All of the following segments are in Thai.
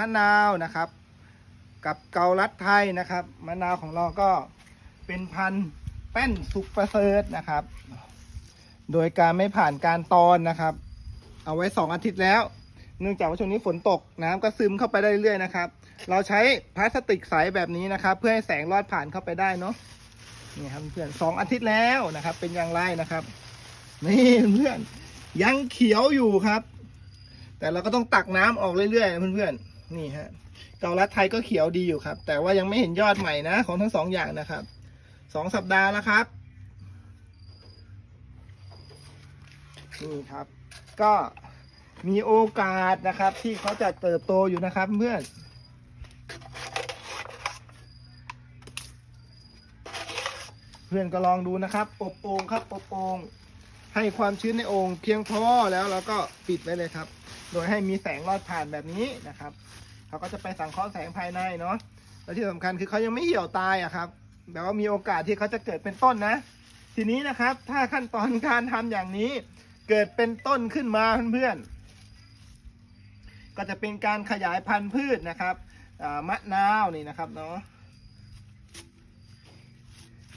มะนาวนะครับ กับเกาลัดไทยนะครับมะนาวของเราก็เป็นพันธุ์แป้นสุกประเสริฐนะครับ โดยการไม่ผ่านการตอนนะครับ เอาไว้สองอาทิตย์แล้ว เนื่องจากว่าช่วงนี้ฝนตกน้ำก็ซึมเข้าไปได้เรื่อยๆนะครับ เราใช้พลาสติกใสแบบนี้นะครับ เพื่อให้แสงลอดผ่านเข้าไปได้เนาะนี่ครับเพื่อนสองอาทิตย์แล้วนะครับ เป็นอย่างไรนะครับ นี่เพื่อนยังเขียวอยู่ครับ แต่เราก็ต้องตักน้ำออกเรื่อยๆเพื่อนๆ นี่ฮะเกาลัดไทยก็เขียวดีอยู่ครับ แต่ว่ายังไม่เห็นยอดใหม่นะ ของทั้งสองอย่างนะครับสองสัปดาห์แล้วครับนี่ครับ ก็มีโอกาสนะครับ ที่เขาจะเติบโตอยู่นะครับเพื่อนเพื่อนก็ลองดูนะครับอบโอ่งครับอบโอ่งให้ความชื้นในโอ่งเพียงพอแล้วเราก็ปิดไว้เลยครับ โดยให้มีแสงลอดผ่านแบบนี้นะครับเขาก็จะไปสังเคราะห์แสงภายในเนาะและที่สำคัญคือเขายังไม่เหี่ยวตายอะครับแต่ว่ามีโอกาสที่เขาจะเกิดเป็นต้นนะ ทีนี้นะครับ ถ้าขั้นตอนการทำอย่างนี้ เกิดเป็นต้นขึ้นมาเพื่อนๆก็จะเป็นการขยายพันธุ์พืชนะครับมะนาวนี่นะครับเนาะ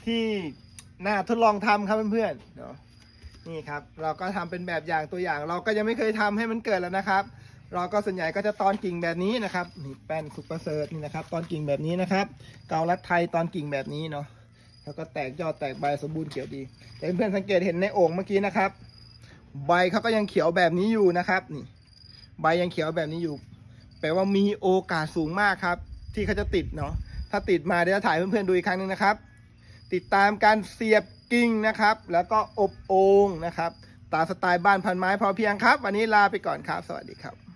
ที่น่าทดลองทำครับเพื่อนๆเนาะ นี่ครับ เราก็ทำเป็นแบบอย่างตัวอย่าง เราก็ยังไม่เคยทำให้มันเกิดแล้วนะครับ เราก็ส่วนใหญ่ก็จะตอนกิ่งแบบนี้นะครับนี่แป้นซุปเปอร์เซิร์ตนี่นะครับ ตอนกิ่งแบบนี้นะครับ เกาลัดไทยตอนกิ่งแบบนี้เนาะแล้วก็แตกยอดแตกใบสมบูรณ์เขียวดีแต่เพื่อนๆสังเกตเห็นในโอ่งเมื่อกี้นะครับ ใบเขาก็ยังเขียวแบบนี้อยู่นะครับนี่ ใบยังเขียวแบบนี้อยู่ แปลว่ามีโอกาสสูงมากครับ ที่เขาจะติดเนาะถ้าติดมาเดี๋ยวจะถ่ายเพื่อนๆดูอีกครั้งหนึงนะครับ ติดตามการเสียบ กิ่งนะครับ แล้วก็อบโอ่งนะครับ ตามสไตล์บ้านพันไม้พอเพียงครับ วันนี้ลาไปก่อนครับ สวัสดีครับ